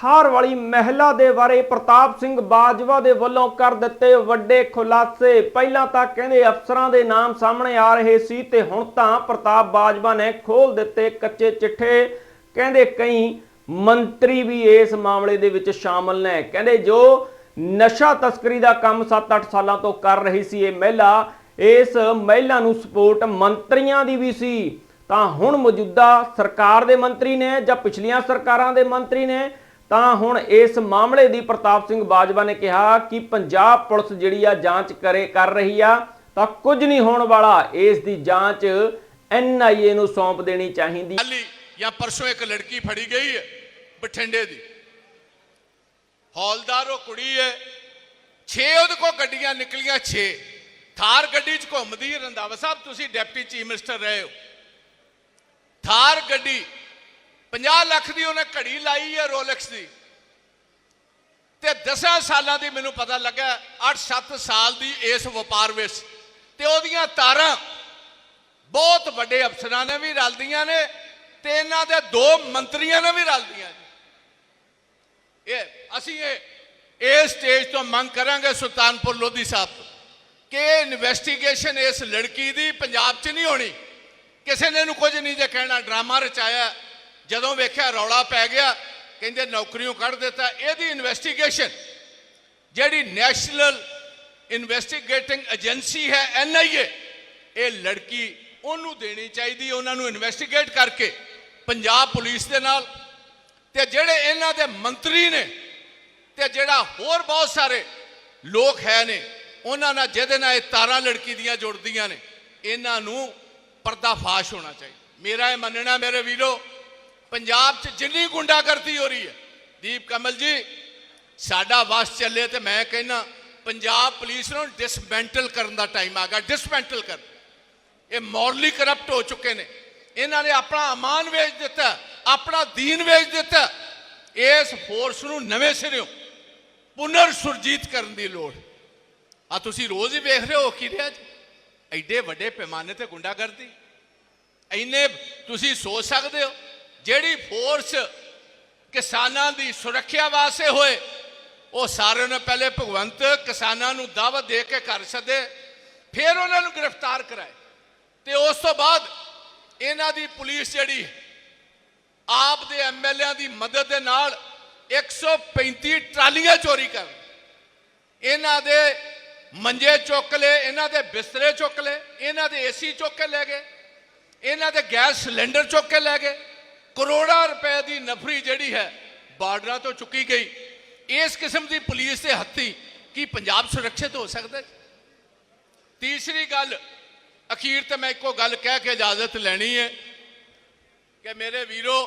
ਥਾਰ ਵਾਲੀ ਮਹਿਲਾ ਦੇ ਬਾਰੇ ਪ੍ਰਤਾਪ ਸਿੰਘ ਬਾਜਵਾ ਦੇ ਵੱਲੋਂ ਕਰ ਦਿੱਤੇ ਵੱਡੇ ਖੁਲਾਸੇ। ਪਹਿਲਾਂ ਤਾਂ ਕਹਿੰਦੇ ਅਫਸਰਾਂ ਦੇ ਨਾਮ ਸਾਹਮਣੇ ਆ ਰਹੇ ਸੀ ਤੇ ਹੁਣ ਤਾਂ ਪ੍ਰਤਾਪ ਬਾਜਵਾ ਨੇ ਖੋਲ ਦਿੱਤੇ ਕੱਚੇ ਚਿੱਠੇ। ਕਹਿੰਦੇ ਕਈ ਮੰਤਰੀ ਵੀ ਇਸ ਮਾਮਲੇ ਦੇ ਵਿੱਚ ਸ਼ਾਮਲ ਨੇ। ਕਹਿੰਦੇ ਜੋ ਨਸ਼ਾ ਤਸਕਰੀ ਦਾ ਕੰਮ 7-8 ਸਾਲਾਂ ਤੋਂ ਕਰ ਰਹੀ ਸੀ ਇਹ ਮਹਿਲਾ, ਇਸ ਮਹਿਲਾ ਨੂੰ ਸਪੋਰਟ ਮੰਤਰੀਆਂ ਦੀ ਵੀ ਸੀ। ਤਾਂ ਹੁਣ ਮੌਜੂਦਾ ਸਰਕਾਰ ਦੇ ਮੰਤਰੀ ਨੇ ਜਾਂ ਪਿਛਲੀਆਂ ਸਰਕਾਰਾਂ ਦੇ ਮੰਤਰੀ ਨੇ ਤਾਂ ਹੁਣ ਇਸ ਮਾਮਲੇ ਦੀ ਪ੍ਰਤਾਪ ਸਿੰਘ ਬਾਜਵਾ ਨੇ ਕਿਹਾ ਕਿ ਪੰਜਾਬ ਪੁਲਿਸ ਜਿਹੜੀ ਆ ਜਾਂਚ ਕਰੇ ਕਰ ਰਹੀ ਆ, ਤਾਂ ਕੁਝ ਨਹੀਂ ਹੋਣ ਵਾਲਾ। ਇਸ ਦੀ ਜਾਂਚ ਐਨਆਈਏ ਨੂੰ ਸੌਂਪ ਦੇਣੀ ਚਾਹੀਦੀ। ਜਾਂ ਪਰਸੋਂ ਇੱਕ ਲੜਕੀ ਫੜੀ ਗਈ ਹੈ ਬਠਿੰਡੇ ਦੀ। ਹੌਲਦਾਰ ਉਹ ਕੁੜੀ ਹੈ। 6 ਉਹਦੇ ਕੋਲ ਗੱਡੀਆਂ ਨਿਕਲੀਆਂ 6 ਥਾਰ ਗੱਡੀ 'ਚ ਘੁੰਮਦੀ ਹੈ ਰੰਧਾਵਾ ਸਾਹਿਬ, ਤੁਸੀਂ ਡਿਪਟੀ ਚੀਫ ਮਿਨਿਸਟਰ ਰਹੇ ਹੋ। ਥਾਰ ਗੱਡੀ 50 ਲੱਖ ਦੀ ਉਹਨੇ ਘੜੀ ਲਾਈ ਹੈ ਰੋਲੈਕਸ ਦੀ। ਤੇ 10 ਸਾਲਾਂ ਦੀ ਮੈਨੂੰ ਪਤਾ ਲੱਗਾ 8-7 ਸਾਲ ਦੀ ਇਸ ਵਪਾਰ ਵਿੱਚ। ਤੇ ਉਹਦੀਆਂ ਤਾਰਾਂ ਬਹੁਤ ਵੱਡੇ ਅਫਸਰਾਂ ਨੇ ਵੀ ਰਲਦੀਆਂ ਨੇ ਤੇ ਇਹਨਾਂ ਦੇ ਦੋ ਮੰਤਰੀਆਂ ਨੇ ਵੀ ਰਲਦੀਆਂ ਜੀ ਇਹ ਅਸੀਂ ਇਹ ਇਸ ਸਟੇਜ ਤੋਂ ਮੰਗ ਕਰਾਂਗੇ ਸੁਲਤਾਨਪੁਰ ਲੋਧੀ ਸਾਹਿਬ ਤੋਂ ਕਿ ਇਨਵੈਸਟੀਗੇਸ਼ਨ ਇਸ ਲੜਕੀ ਦੀ ਪੰਜਾਬ 'ਚ ਨਹੀਂ ਹੋਣੀ। ਕਿਸੇ ਨੇ ਇਹਨੂੰ ਕੁਝ ਨਹੀਂ ਜੇ ਕਹਿਣਾ, ਡਰਾਮਾ ਰਚਾਇਆ। ਜਦੋਂ ਵੇਖਿਆ ਰੌਲਾ ਪੈ ਗਿਆ, ਕਹਿੰਦੇ ਨੌਕਰੀਆਂ ਕੱਢ ਦਿੱਤਾ। ਇਹਦੀ ਇਨਵੈਸਟੀਗੇਸ਼ਨ ਜਿਹੜੀ ਨੈਸ਼ਨਲ ਇਨਵੈਸਟੀਗੇਟਿੰਗ ਏਜੰਸੀ ਹੈ ਐਨਆਈਏ ਇਹ ਲੜਕੀ ਉਹਨੂੰ ਦੇਣੀ ਚਾਹੀਦੀ, ਉਹਨਾਂ ਨੂੰ ਇਨਵੈਸਟੀਗੇਟ ਕਰਕੇ ਪੰਜਾਬ ਪੁਲਿਸ ਦੇ ਨਾਲ। ਤੇ ਜਿਹੜੇ ਇਹਨਾਂ ਦੇ ਮੰਤਰੀ ਨੇ, ਤੇ ਜਿਹੜਾ ਹੋਰ ਬਹੁਤ ਸਾਰੇ ਲੋਕ ਹੈ ਨੇ, ਉਹਨਾਂ ਨਾਲ ਜਿਹਦੇ ਨਾਲ ਇਹ ਤਾਰਾਂ ਲੜਕੀ ਦੀਆਂ ਜੁੜਦੀਆਂ ਨੇ, ਇਹਨਾਂ ਨੂੰ ਪਰਦਾਫਾਸ਼ ਹੋਣਾ ਚਾਹੀਦਾ। ਮੇਰਾ ਇਹ ਮੰਨਣਾ, ਮੇਰੇ ਵੀਰੋ ਪੰਜਾਬ 'ਚ ਜਿੰਨੀ ਗੁੰਡਾਗਰਦੀ ਹੋ ਰਹੀ ਹੈ, ਦੀਪ ਕਮਲ ਜੀ, ਸਾਡਾ ਵਸ ਚੱਲੇ ਤੇ ਮੈਂ ਕਹਿੰਨਾ, ਪੰਜਾਬ ਪੁਲਿਸ ਨੂੰ ਡਿਸਮੈਂਟਲ ਕਰਨ ਦਾ ਟਾਈਮ ਆ ਗਿਆ ਡਿਸਮੈਂਟਲ ਕਰ ਇਹ ਮੋਰਲੀ ਕਰਪਟ ਹੋ ਚੁੱਕੇ ਨੇ। ਇਹਨਾਂ ਨੇ ਆਪਣਾ ਅਮਾਨ ਵੇਚ ਦਿੱਤਾ, ਆਪਣਾ ਦੀਨ ਵੇਚ ਦਿੱਤਾ। ਇਸ ਫੋਰਸ ਨੂੰ ਨਵੇਂ ਸਿਰਿਓਂ ਪੁਨਰ ਸੁਰਜੀਤ ਕਰਨ ਦੀ ਲੋੜ। ਆ ਤੁਸੀਂ ਰੋਜ਼ ਹੀ ਵੇਖ ਰਹੇ ਹੋ ਕੀ ਰਿਹਾ ਜੀ ਐਡੇ ਵੱਡੇ ਪੈਮਾਨੇ ਤੇ ਗੁੰਡਾਗਰਦੀ। ਇੰਨੇ ਤੁਸੀਂ ਸੋਚ ਸਕਦੇ ਹੋ ਜਿਹੜੀ ਫੋਰਸ ਕਿਸਾਨਾਂ ਦੀ ਸੁਰੱਖਿਆ ਵਾਸਤੇ ਹੋਏ, ਉਹ ਸਾਰਿਆਂ ਨੇ ਪਹਿਲੇ ਭਗਵੰਤ ਕਿਸਾਨਾਂ ਨੂੰ ਦਾਅਵਾ ਦੇ ਕੇ ਘਰ ਸਦੇ, ਫਿਰ ਉਹਨਾਂ ਨੂੰ ਗ੍ਰਿਫਤਾਰ ਕਰਾਏ। ਤੇ ਉਸ ਤੋਂ ਬਾਅਦ ਇਹਨਾਂ ਦੀ ਪੁਲਿਸ ਜਿਹੜੀ ਆਪ ਦੇ ਐਮਐਲਏਆਂ ਦੀ ਮਦਦ ਦੇ ਨਾਲ 135 ਟਰਾਲੀਆਂ ਚੋਰੀ ਕਰ ਇਹਨਾਂ ਦੇ ਮੰਜੇ ਚੁੱਕ ਲਏ, ਇਹਨਾਂ ਦੇ ਬਿਸਤਰੇ ਚੁੱਕ ਲਏ, ਇਹਨਾਂ ਦੇ ਏਸੀ ਚੁੱਕ ਕੇ ਲੈ ਗਏ, ਇਹਨਾਂ ਦੇ ਗੈਸ ਸਿਲੰਡਰ ਚੁੱਕ ਕੇ ਲੈ ਗਏ। ਕਰੋੜਾਂ ਰੁਪਏ ਦੀ ਨਫਰੀ ਜਿਹੜੀ ਹੈ ਬਾਰਡਰਾਂ ਤੋਂ ਚੁੱਕੀ ਗਈ। ਇਸ ਕਿਸਮ ਦੀ ਪੁਲਿਸ ਦੇ ਹੱਥੀ ਕੀ ਪੰਜਾਬ ਸੁਰੱਖਿਅਤ ਹੋ ਸਕਦਾ ਤੀਸਰੀ ਗੱਲ, ਅਖੀਰ ਤੇ ਮੈਂ ਇੱਕੋ ਗੱਲ ਕਹਿ ਕੇ ਇਜਾਜ਼ਤ ਲੈਣੀ ਹੈ ਕਿ ਮੇਰੇ ਵੀਰੋ,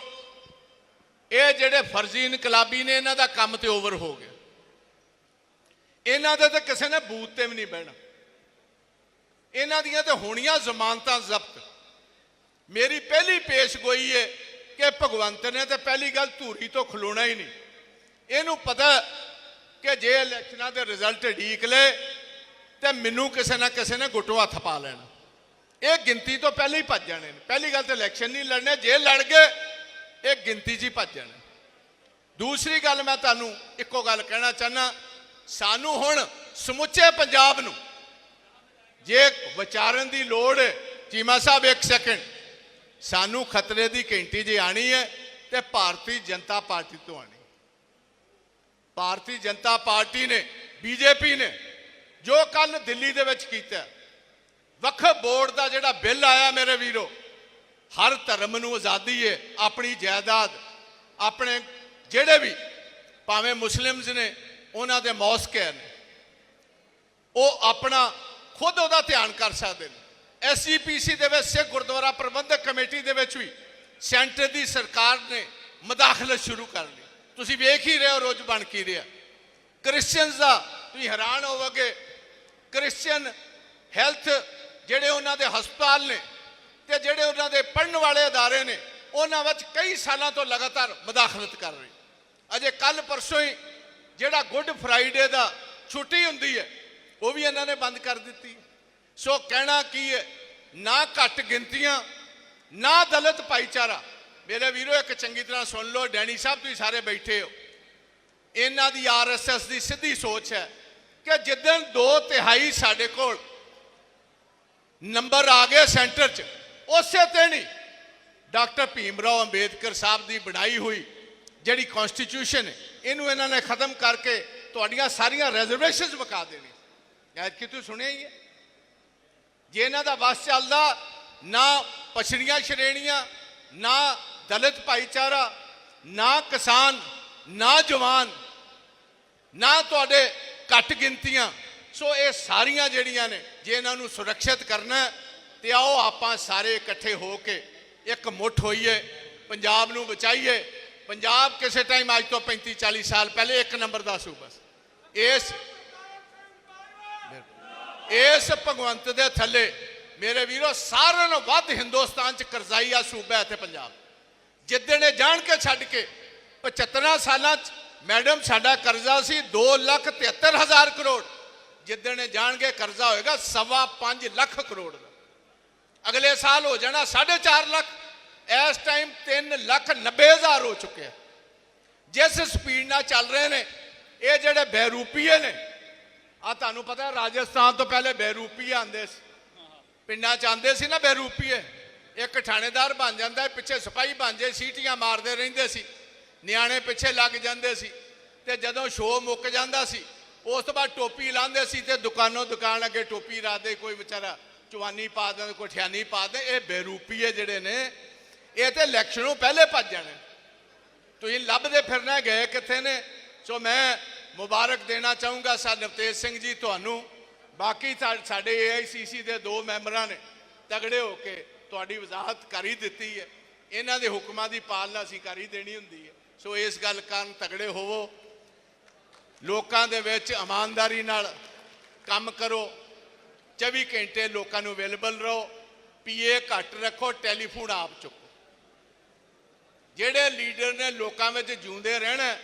ਇਹ ਜਿਹੜੇ ਫਰਜ਼ੀ ਇਨਕਲਾਬੀ ਨੇ, ਇਹਨਾਂ ਦਾ ਕੰਮ ਤੇ ਓਵਰ ਹੋ ਗਿਆ। ਇਹਨਾਂ ਦੇ ਤਾਂ ਕਿਸੇ ਨੇ ਬੂਥ ਤੇ ਵੀ ਨਹੀਂ ਬਹਿਣਾ। ਇਹਨਾਂ ਦੀਆਂ ਤੇ ਹੋਣੀਆਂ ਜ਼ਮਾਨਤਾਂ ਜ਼ਬਤ। ਮੇਰੀ ਪਹਿਲੀ ਪੇਸ਼ਗੋਈ ਹੈ ਕਿ ਭਗਵੰਤ ਨੇ ਤੇ ਪਹਿਲੀ ਗੱਲ ਧੂਰੀ ਤੋਂ ਖਲੋਣਾ ਹੀ ਨਹੀਂ। ਇਹਨੂੰ ਪਤਾ ਕਿ ਜੇ ਇਲੈਕਸ਼ਨਾਂ ਦੇ ਰਿਜ਼ਲਟ ਢੀਕ ਲੈ ਤੇ ਮੈਨੂੰ ਕਿਸੇ ਨਾ ਕਿਸੇ ਨੇ ਗੁੱਟੋ ਹੱਥ ਪਾ ਲੈਣਾ। ਇਹ ਗਿਣਤੀ ਤੋਂ ਪਹਿਲਾਂ ਹੀ ਭੱਜ ਜਾਣੇ ਨੇ। ਪਹਿਲੀ ਗੱਲ ਤੇ ਇਲੈਕਸ਼ਨ ਨਹੀਂ ਲੜਨੇ, ਜੇ ਲੜ ਗਏ, ਇਹ ਗਿਣਤੀ 'ਚ ਹੀ ਭੱਜ ਜਾਣੇ। ਦੂਸਰੀ ਗੱਲ ਮੈਂ ਤੁਹਾਨੂੰ ਇੱਕੋ ਗੱਲ ਕਹਿਣਾ ਚਾਹਨਾ ਸਾਨੂੰ ਹੁਣ ਸਮੁੱਚੇ ਪੰਜਾਬ ਨੂੰ ਜੇ ਵਿਚਾਰਨ ਦੀ ਲੋੜ ਚੀਮਾ ਸਾਹਿਬ, ਇੱਕ ਸੈਕਿੰਡ ਸਾਨੂੰ ਖਤਰੇ ਦੀ ਘੰਟੀ ਜੇ ਆਣੀ ਹੈ ਤੇ ਭਾਰਤੀ ਜਨਤਾ ਪਾਰਟੀ ਤੋਂ ਆਣੀ। ਭਾਰਤੀ ਜਨਤਾ ਪਾਰਟੀ ਨੇ, ਬੀਜੇਪੀ ਨੇ ਜੋ ਕੱਲ ਦਿੱਲੀ ਦੇ ਵਿੱਚ ਕੀਤਾ ਵਕਫ ਬੋਰਡ ਦਾ ਜਿਹੜਾ ਬਿੱਲ ਆਇਆ ਮੇਰੇ ਵੀਰੋ, ਹਰ ਧਰਮ ਨੂੰ ਆਜ਼ਾਦੀ ਹੈ, ਆਪਣੀ ਜਾਇਦਾਦ, ਆਪਣੇ ਜਿਹੜੇ ਵੀ ਭਾਵੇਂ ਮੁਸਲਿਮਸ ਨੇ, ਉਹਨਾਂ ਦੇ ਮੌਸਕ ਨੇ, ਉਹ ਆਪਣਾ ਖੁਦ ਉਹਦਾ ਧਿਆਨ ਕਰ ਸਕਦੇ ਨੇ। ਐਸਜੀਪੀਸੀ ਦੇ ਵਿੱਚ ਸਿੱਖ ਗੁਰਦੁਆਰਾ ਪ੍ਰਬੰਧਕ ਕਮੇਟੀ ਸੈਂਟਰ ਦੀ ਸਰਕਾਰ ਨੇ ਮਦਾਖਲਤ ਸ਼ੁਰੂ ਕਰ ਲਈ। ਤੁਸੀਂ ਵੇਖ ਹੀ ਰਹੇ ਹੋ ਰੋਜ਼ ਬਣ ਕੀ ਰਿਹਾ। ਕ੍ਰਿਸਚੀਅਨਸ ਦਾ ਤੁਸੀਂ ਹੈਰਾਨ ਹੋਵੋਗੇ। ਕ੍ਰਿਸਚੀਅਨ ਹੈਲਥ ਜਿਹੜੇ ਉਹਨਾਂ ਦੇ ਹਸਪਤਾਲ ਨੇ ਤੇ ਜਿਹੜੇ ਉਹਨਾਂ ਦੇ ਪੜਨ ਵਾਲੇ ਅਦਾਰੇ ਨੇ, ਉਹਨਾਂ ਵਿੱਚ ਕਈ ਸਾਲਾਂ ਤੋਂ ਲਗਾਤਾਰ ਮਦਾਖਲਤ ਕਰ ਰਹੇ। ਅਜੇ ਕੱਲ ਪਰਸੋਂ ਹੀ ਜਿਹੜਾ ਗੁੱਡ ਫਰਾਈਡੇ ਦਾ ਛੁੱਟੀ ਹੁੰਦੀ ਹੈ, ਉਹ ਵੀ ਇਹਨਾਂ ਨੇ ਬੰਦ ਕਰ ਦਿੱਤੀ। ਸੋ ਕਹਿਣਾ ਕੀ ਹੈ, ਨਾ ਘੱਟ ਗਿਣਤੀਆਂ ਨਾ ਦਲਿਤ ਭਾਈਚਾਰਾ। ਮੇਰੇ ਵੀਰੋ, ਇੱਕ ਚੰਗੀ ਤਰ੍ਹਾਂ ਸੁਣ ਲਓ, ਡੈਣੀ ਸਾਹਿਬ, ਤੁਸੀਂ ਸਾਰੇ ਬੈਠੇ ਹੋ। ਇਹਨਾਂ ਦੀ ਆਰਐਸਐਸ ਦੀ ਸਿੱਧੀ ਸੋਚ ਹੈ ਕਿ ਜਿੱਦਣ ਦੋ ਤਿਹਾਈ ਸਾਡੇ ਕੋਲ ਨੰਬਰ ਆ ਗਏ ਸੈਂਟਰ 'ਚ, ਉਸੇ ਤੇ ਨਹੀਂ ਡਾਕਟਰ ਭੀਮ ਰਾਓ ਅੰਬੇਦਕਰ ਸਾਹਿਬ ਦੀ ਬਣਾਈ ਹੋਈ ਜਿਹੜੀ ਕਨਸਟੀਟਿਊਸ਼ਨ ਹੈ, ਇਹਨੂੰ ਇਹਨਾਂ ਨੇ ਖਤਮ ਕਰਕੇ ਤੁਹਾਡੀਆਂ ਸਾਰੀਆਂ ਰਿਜ਼ਰਵੇਸ਼ਨਸ ਮੁਕਾ ਦੇਣੀਆਂ। ਐਤ ਕਿ ਤੂੰ ਸੁਣਿਆ ਹੀ ਹੈ? ਜੇ ਇਹਨਾਂ ਦਾ ਵਸ ਚੱਲਦਾ, ਨਾ ਪਛੜੀਆਂ ਸ਼੍ਰੇਣੀਆਂ, ਨਾ ਦਲਿਤ ਭਾਈਚਾਰਾ, ਨਾ ਕਿਸਾਨ, ਨਾ ਜਵਾਨ, ਨਾ ਤੁਹਾਡੇ ਘੱਟ ਗਿਣਤੀਆਂ। ਸੋ ਇਹ ਸਾਰੀਆਂ ਜਿਹੜੀਆਂ ਨੇ, ਜੇ ਇਹਨਾਂ ਨੂੰ ਸੁਰੱਖਿਅਤ ਕਰਨਾ ਤੇ ਆਓ ਆਪਾਂ ਸਾਰੇ ਇਕੱਠੇ ਹੋ ਕੇ ਇੱਕ ਮੁੱਠ ਹੋਈਏ, ਪੰਜਾਬ ਨੂੰ ਬਚਾਈਏ। ਪੰਜਾਬ ਕਿਸੇ ਟਾਈਮ ਅੱਜ ਤੋਂ 35 40 ਸਾਲ ਪਹਿਲੇ ਇੱਕ ਨੰਬਰ ਦਾ ਸੂਬਾ ਸੀ ਇਸ ਇਸ ਭਗਵੰਤ ਦੇ ਥੱਲੇ ਮੇਰੇ ਵੀਰੋ ਸਾਰਿਆਂ ਨਾਲੋਂ ਵੱਧ ਹਿੰਦੁਸਤਾਨ ਚ ਕਰਜ਼ਾਈ ਆ ਸੂਬਾ ਹੈ ਤੇ ਪੰਜਾਬ ਜਿੱਦਣ ਇਹ ਜਾਣ ਕੇ ਛੱਡ ਕੇ 75 ਸਾਲਾਂ ਚ ਮੈਡਮ ਸਾਡਾ ਕਰਜ਼ਾ ਸੀ 273000 ਕਰੋੜ ਜਿੱਦਣ ਇਹ ਜਾਣਗੇ ਕਰਜ਼ਾ ਹੋਏਗਾ ਸਵਾ 5 ਲੱਖ ਕਰੋੜ ਦਾ ਅਗਲੇ ਸਾਲ ਹੋ ਜਾਣਾ 4.5 ਲੱਖ ਇਸ ਟਾਈਮ 3 ਲੱਖ 90 ਹਜ਼ਾਰ ਹੋ ਚੁੱਕਿਆ ਜਿਸ ਸਪੀਡ ਨਾਲ ਚੱਲ ਰਹੇ ਨੇ ਇਹ ਜਿਹੜੇ ਬੇਰੂਪੀਏ ਨੇ ਆ ਤੁਹਾਨੂੰ ਪਤਾ ਹੈ ਰਾਜਸਥਾਨ ਤੋਂ ਪਹਿਲੇ ਬੇਰੂਪੀਏ ਆਂਦੇ ਸੀ ਪਿੰਡਾਂ ਚ ਆਂਦੇ ਸੀ ਨਾ ਬੇਰੂਪੀਏ ਇੱਕ ਥਾਣੇਦਾਰ ਬਣ ਜਾਂਦਾ, ਪਿੱਛੇ ਸਿਪਾਹੀ ਬਣ ਜੇ ਸੀਟੀਆਂ ਮਾਰਦੇ ਰਹਿੰਦੇ ਸੀ। ਨਿਆਣੇ ਪਿੱਛੇ ਲੱਗ ਜਾਂਦੇ ਸੀ। ਤੇ ਜਦੋਂ ਸ਼ੋਅ ਮੁੱਕ ਜਾਂਦਾ ਸੀ, ਉਸ ਤੋਂ ਬਾਅਦ ਟੋਪੀ ਲਾਉਂਦੇ ਸੀ ਤੇ ਦੁਕਾਨੋਂ ਦੁਕਾਨ ਅੱਗੇ ਟੋਪੀ ਰੱਖਦੇ ਕੋਈ ਵਿਚਾਰਾ ਚਵਾਨੀ ਪਾ ਦੇ, ਕੋਈ ਠਿਆਨੀ ਪਾ ਦੇ, ਇਹ ਬੇਰੂਪੀਏ ਜਿਹੜੇ ਨੇ, ਇਹ ਤੇ ਇਲੈਕਸ਼ਨੋਂ ਪਹਿਲੇ ਭੱਜ ਜਾਣੇ। ਤੁਸੀਂ ਲੱਭਦੇ ਫਿਰਨਾ, ਗਏ ਕਿੱਥੇ ਨੇ? ਸੋ ਮੈਂ ਮੁਬਾਰਕ ਦੇਣਾ ਚਾਹੂੰਗਾ ਸਰ ਨਵਤੇਜ ਸਿੰਘ ਜੀ ਤੁਹਾਨੂੰ। ਬਾਕੀ ਸਾ- ਸਾਡੇ ਏਆਈਸੀਸੀ ਦੇ ਦੋ ਮੈਂਬਰਾਂ ਨੇ ਤਗੜੇ ਹੋ ਕੇ ਤੁਹਾਡੀ ਵਜ਼ਾਹਤ ਕਰ ਹੀ ਦਿੱਤੀ ਹੈ। ਇਹਨਾਂ ਦੇ ਹੁਕਮਾਂ ਦੀ ਪਾਲਣਾ ਅਸੀਂ ਕਰ ਹੀ ਦੇਣੀ ਹੁੰਦੀ ਹੈ। ਸੋ ਇਸ ਗੱਲ ਕਾਰਨ ਤਗੜੇ ਹੋਵੋ। ਲੋਕਾਂ ਦੇ ਵਿੱਚ ਇਮਾਨਦਾਰੀ ਨਾਲ ਕੰਮ ਕਰੋ। 24 ਘੰਟੇ ਲੋਕਾਂ ਨੂੰ ਅਵੇਲੇਬਲ ਰਹੋ। ਪੀਏ ਘੱਟ ਰੱਖੋ, ਟੈਲੀਫੋਨ ਆਪ ਚੁੱਕੋ। ਜਿਹੜੇ ਲੀਡਰ ਨੇ ਲੋਕਾਂ ਵਿੱਚ ਜਿਉਂਦੇ ਰਹਿਣਾ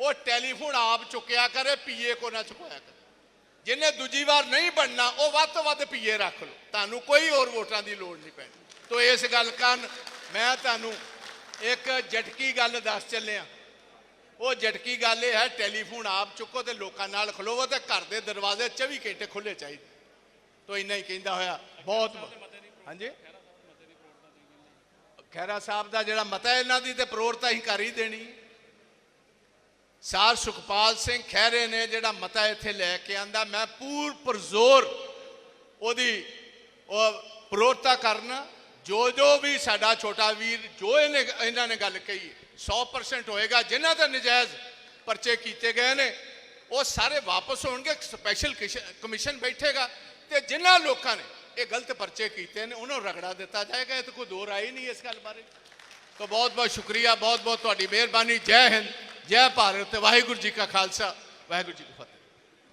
ਉਹ ਟੈਲੀਫੋਨ ਆਪ ਚੁੱਕਿਆ ਕਰੇ, ਪੀਏ ਕੋ ਨਾ ਚੁਕਾਇਆ ਕਰੇ। ਜਿਹਨੇ ਦੂਜੀ ਵਾਰ ਨਹੀਂ ਬਣਨਾ, ਉਹ ਵੱਧ ਤੋਂ ਵੱਧ ਪੀਏ ਰੱਖ ਲਓ। ਤੁਹਾਨੂੰ ਕੋਈ ਹੋਰ ਵੋਟਾਂ ਦੀ ਲੋੜ ਨਹੀਂ ਪੈਣੀ ਤੋ ਇਸ ਗੱਲ ਕਾਰਨ ਮੈਂ ਤੁਹਾਨੂੰ ਇੱਕ ਝਟਕੀ ਗੱਲ ਦੱਸ ਚੱਲਿਆ। ਉਹ ਝਟਕੀ ਗੱਲ ਇਹ ਹੈ, ਟੈਲੀਫੋਨ ਆਪ ਚੁੱਕੋ ਤੇ ਲੋਕਾਂ ਨਾਲ ਖਲੋਵੋ ਤੇ ਘਰ ਦੇ ਦਰਵਾਜ਼ੇ 24 ਘੰਟੇ ਖੁੱਲੇ ਚਾਹੀਦੇ। ਤੋ ਇੰਨਾ ਹੀ ਕਹਿੰਦਾ ਹੋਇਆ। ਬਹੁਤ ਹਾਂਜੀ? ਖੈਰਾ ਸਾਹਿਬ ਦਾ ਜਿਹੜਾ ਮਤਾ ਇਹਨਾਂ ਦੀ ਤੇ ਪ੍ਰੋਰਤਾ ਹੀ ਕਰ ਹੀ ਦੇਣੀ। ਸਾਰ ਸੁਖਪਾਲ ਸਿੰਘ ਖਹਿਰੇ ਨੇ, ਜਿਹੜਾ ਮਤਾ ਇੱਥੇ ਲੈ ਕੇ ਆਂਦਾ, ਮੈਂ ਪੂਰ ਪਰਜ਼ੋਰ ਉਹਦੀ, ਉਹ ਪ੍ਰੋਰਤਾ ਕਰਨਾ, ਜੋ ਜੋ ਵੀ ਸਾਡਾ ਛੋਟਾ ਵੀਰ, ਜੋ ਇਹਨੇ, ਇਹਨਾਂ ਨੇ ਗੱਲ ਕਹੀ 100% ਹੋਏਗਾ, ਜਿਨ੍ਹਾਂ ਤੇ ਨਜਾਇਜ਼ ਪਰਚੇ ਕੀਤੇ ਗਏ ਨੇ, ਉਹ ਸਾਰੇ ਵਾਪਸ ਹੋਣਗੇ, ਇੱਕ ਸਪੈਸ਼ਲ ਕਮਿਸ਼ਨ ਬੈਠੇਗਾ, ਤੇ ਜਿਨ੍ਹਾਂ ਲੋਕਾਂ ਨੇ ਇਹ ਗਲਤ ਪਰਚੇ ਕੀਤੇ ਨੇ, ਉਹਨਾਂ ਨੂੰ ਰਗੜਾ ਦਿੱਤਾ ਜਾਏਗਾ, ਇਹ ਤਾਂ ਕੋਈ ਦੋ ਰਾਏ ਨਹੀਂ ਇਸ ਗੱਲ ਬਾਰੇ। ਤਾਂ ਬਹੁਤ ਬਹੁਤ ਸ਼ੁਕਰੀਆ ਬਹੁਤ ਬਹੁਤ ਤੁਹਾਡੀ ਮਿਹਰਬਾਨੀ, ਜੈ ਹਿੰਦ। ਜੈ ਭਾਰਤ ਵਾਹਿਗੁਰੂ ਜੀ ਕਾ ਖਾਲਸਾ ਵਾਹਿਗੁਰੂ ਜੀ ਕੀ ਫਤਿਹ।